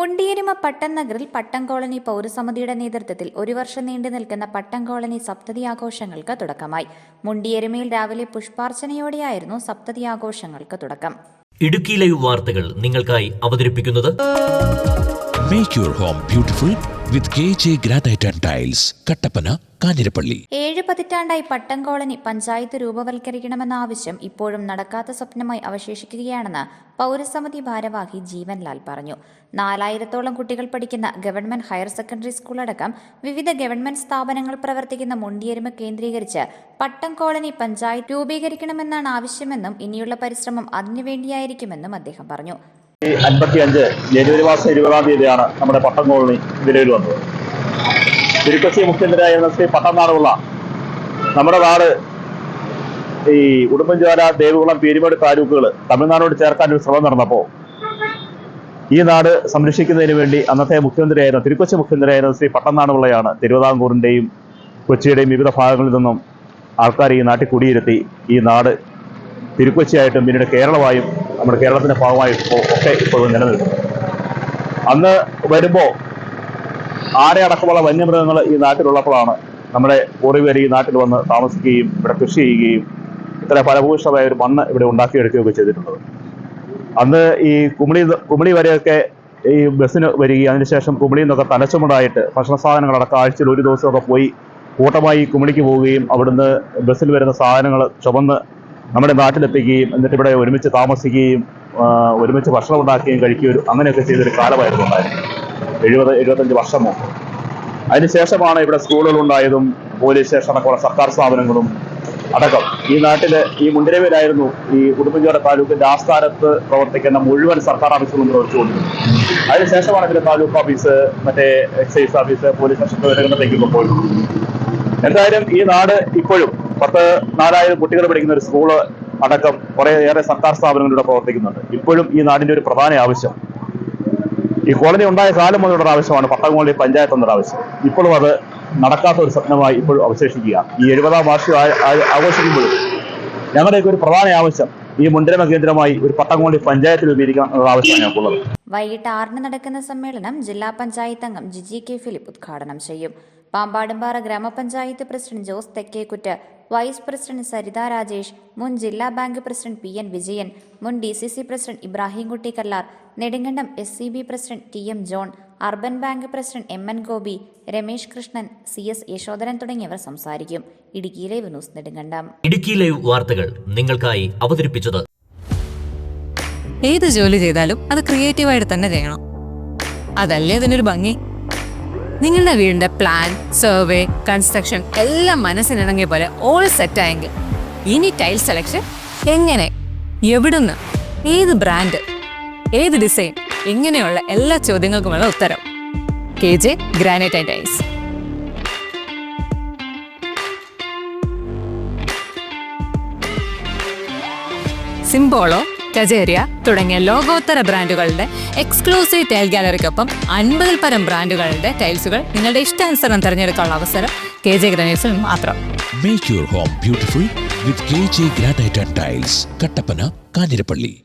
മുണ്ടിയരുമ പട്ടം നഗറിൽ പട്ടം കോളനി പൗരസമിതിയുടെ നേതൃത്വത്തിൽ ഒരു വർഷം നീണ്ടു നിൽക്കുന്ന പട്ടം കോളനി സപ്തതി ആഘോഷങ്ങൾക്ക് തുടക്കമായി. മുണ്ടിയരിമയിൽ രാവിലെ പുഷ്പാർച്ചനയോടെയായിരുന്നു സപ്തതി ആഘോഷങ്ങൾക്ക് തുടക്കം. ഇടുക്കി ലൈവ് വാർത്തകൾ നിങ്ങൾക്കായി അവതരിപ്പിക്കുന്നത് Make your home beautiful K J granite and Tiles, Kattappana Kanjirappally ഏഴ് പതിറ്റാണ്ടായി പട്ടം കോളനി പഞ്ചായത്ത് രൂപവൽക്കരിക്കണമെന്ന ആവശ്യം ഇപ്പോഴും നടക്കാത്ത സ്വപ്നമായി അവശേഷിക്കുകയാണെന്ന് പൗരസമിതി ഭാരവാഹി ജീവൻലാൽ പറഞ്ഞു. നാലായിരത്തോളം കുട്ടികൾ പഠിക്കുന്ന ഗവൺമെന്റ് ഹയർ സെക്കൻഡറി സ്കൂൾ അടക്കം വിവിധ ഗവൺമെന്റ് സ്ഥാപനങ്ങൾ പ്രവർത്തിക്കുന്ന മുണ്ടിയരുമ കേന്ദ്രീകരിച്ച് പട്ടം കോളനി പഞ്ചായത്ത് രൂപീകരിക്കണമെന്നാണ് ആവശ്യമെന്നും ഇനിയുള്ള പരിശ്രമം അതിനുവേണ്ടിയായിരിക്കുമെന്നും അദ്ദേഹം പറഞ്ഞു. ഈ അൻപത്തിയഞ്ച് ജനുവരി മാസം ഇരുപതാം തീയതിയാണ് നമ്മുടെ പട്ടം കോളനി നിലവിൽ വന്നത്. തിരുക്കൊച്ചി മുഖ്യമന്ത്രിയായ ശ്രീ പട്ടന്നാടുള്ള നമ്മുടെ നാട് ഈ ഉടുമ്പൻചോല ദേവികുളം പീരുമേട് താലൂക്കുകൾ തമിഴ്നാടോട് ചേർക്കാൻ ഒരു ശ്രമം നടന്നപ്പോൾ ഈ നാട് സംരക്ഷിക്കുന്നതിന് വേണ്ടി അന്നത്തെ മുഖ്യമന്ത്രിയായിരുന്ന തിരുക്കൊച്ചി മുഖ്യമന്ത്രിയായിരുന്ന ശ്രീ പട്ടന്നാടുള്ളയാണ് തിരുവിതാംകൂറിന്റെയും കൊച്ചിയുടെയും വിവിധ ഭാഗങ്ങളിൽ നിന്നും ആൾക്കാർ ഈ നാട്ടിൽ കുടിയിരുത്തി ഈ നാട് തിരുക്കൊച്ചിയായിട്ടും പിന്നീട് കേരളമായും നമ്മുടെ കേരളത്തിന്റെ ഭാഗമായും ഇപ്പോൾ ഒക്കെ ഇപ്പോൾ നിലനിൽക്കുന്നു. അന്ന് വരുമ്പോൾ ആരെ അടക്കമുള്ള വന്യമൃഗങ്ങൾ ഈ നാട്ടിലുള്ളപ്പോഴാണ് നമ്മുടെ പൂർവികർ ഈ നാട്ടിൽ വന്ന് താമസിക്കുകയും ഇവിടെ കൃഷി ചെയ്യുകയും ഇത്ര ഫലഭൂഷമായ ഒരു മണ്ണ് ഇവിടെ ഉണ്ടാക്കിയെടുക്കുകയൊക്കെ ചെയ്തിട്ടുള്ളത്. അന്ന് ഈ കുമിളി കുമിളി വരെയൊക്കെ ഈ ബസ്സിന് വരികയും അതിനുശേഷം കുമിളിയിൽ നിന്നൊക്കെ തലച്ചുമുണ്ടായിട്ട് ഭക്ഷണ സാധനങ്ങളടക്കം ആഴ്ചയിൽ ഒരു ദിവസമൊക്കെ പോയി കൂട്ടമായി കുമിളിക്ക് പോവുകയും അവിടുന്ന് ബസ്സിൽ വരുന്ന സാധനങ്ങൾ ചുമന്ന് നമ്മുടെ നാട്ടിലെത്തിക്കുകയും എന്നിട്ട് ഇവിടെ ഒരുമിച്ച് താമസിക്കുകയും ഒരുമിച്ച് ഭക്ഷണം ഉണ്ടാക്കുകയും കഴിക്കുകയും അങ്ങനെയൊക്കെ ചെയ്തൊരു കാലമായിരുന്നു ഉണ്ടായിരുന്നത്. എഴുപത് എഴുപത്തഞ്ച് വർഷമോ? അതിനുശേഷമാണ് ഇവിടെ സ്കൂളുകൾ ഉണ്ടായതും പോലീസ് സ്റ്റേഷൻ അടക്കമുള്ള സർക്കാർ സ്ഥാപനങ്ങളും അടക്കം. ഈ നാട്ടിൽ ഈ മുണ്ടിരവിലായിരുന്നു ഈ ഉടുമ്പൻചോല താലൂക്കിന്റെ ആസ്ഥാനത്ത് പ്രവർത്തിക്കുന്ന മുഴുവൻ സർക്കാർ ഓഫീസുകളും പ്രവർത്തിച്ചുകൊണ്ടിരുന്നത് അതിനുശേഷമാണ് ഇതിന്റെ താലൂക്ക് ഓഫീസ് മറ്റേ എക്സൈസ് ഓഫീസ് പോലീസ് സ്റ്റേഷൻ രംഗത്തേക്കൊക്കെ പോയി എന്തായാലും ഈ നാട് ഇപ്പോഴും പത്ത് നാലായിരം കുട്ടികൾ പഠിക്കുന്ന ഒരു സ്കൂൾ അടക്കം കുറേയേറെ സർക്കാർ സ്ഥാപനങ്ങളിലൂടെ പ്രവർത്തിക്കുന്നുണ്ട്. ഇപ്പോഴും ഈ നാടിന്റെ ഒരു പ്രധാന ആവശ്യം ഈ കോളനി ഉണ്ടായ കാലം മുതലുള്ള ആവശ്യമാണ്. പട്ടംകോളനി പഞ്ചായത്ത് എന്നൊരു ആവശ്യം. ഇപ്പോഴും അത് നടക്കാത്ത ഒരു സ്വപ്നമായി ഇപ്പോഴും അവശേഷിക്കുക. ഈ എഴുപതാം വാർഷികം ആഘോഷിക്കുമ്പോഴും ഞങ്ങളുടെയൊക്കെ ഒരു പ്രധാന ആവശ്യം ഈ മുൻതിരമ കേന്ദ്രമായി ഒരു പട്ടംകോളനി പഞ്ചായത്തിൽ രൂപീകരിക്കണം എന്നുള്ള ആവശ്യമാണ് ഞങ്ങൾക്കുള്ളത്. വൈകിട്ട് ആറിന് നടക്കുന്ന സമ്മേളനം ജില്ലാ പഞ്ചായത്ത് അംഗം ജിജി കെ ഫിലിപ്പ് ഉദ്ഘാടനം ചെയ്യും. Pampadumpara gramapanchayat president Jose Thekkekuttu vice president Saritha Rajesh മുൻ ജില്ലാ bank president P N Vijayan മുൻ D C C president Ibrahimkutty Kallar Nedumkandam S C B president T M John urban bank president M N Gopi Ramesh Krishnan C S Yashodharan തുടങ്ങിയവർ സംസാരിക്കും. Idukki live news Nedumkandam. Idukki live വാർത്തകൾ നിങ്ങൾക്കായി അവതരിപ്പിച്ചത് ഏത് ജോലി ചെയ്താലും അത് ക്രിയേറ്റീവായിട്ട് തന്നെ ചെയ്യണം. അതല്ലേ അതിനൊരു ഭംഗി? നിങ്ങളുടെ വീടിന്റെ പ്ലാൻ സർവേ കൺസ്ട്രക്ഷൻ എല്ലാം മനസ്സിനിണങ്ങിയ പോലെ ഓൾ സെറ്റായെങ്കിൽ ഇനി ടൈൽ സെലക്ഷൻ എങ്ങനെ? എവിടുന്ന്? ഏത് ബ്രാൻഡ് ഏത് ഡിസൈൻ ഇങ്ങനെയുള്ള എല്ലാ ചോദ്യങ്ങൾക്കുമുള്ള ഉത്തരം. K J granite and tiles Simpolo Kajaria തുടങ്ങിയ ലോകോത്തര ബ്രാൻഡുകളുടെ എക്സ്ക്ലൂസീവ് ടൈൽ ഗാലറിക്കൊപ്പം അൻപതിൽ പരം ബ്രാൻഡുകളുടെ ടൈൽസുകൾ നിങ്ങളുടെ ഇഷ്ടാനുസരണം തിരഞ്ഞെടുക്കാനുള്ള അവസരം കെ ജെ ഗ്രാനൈറ്റ്സിൽ മാത്രം. Make your home beautiful with KJ Granite and Tiles, Kattappana Kanjirappally.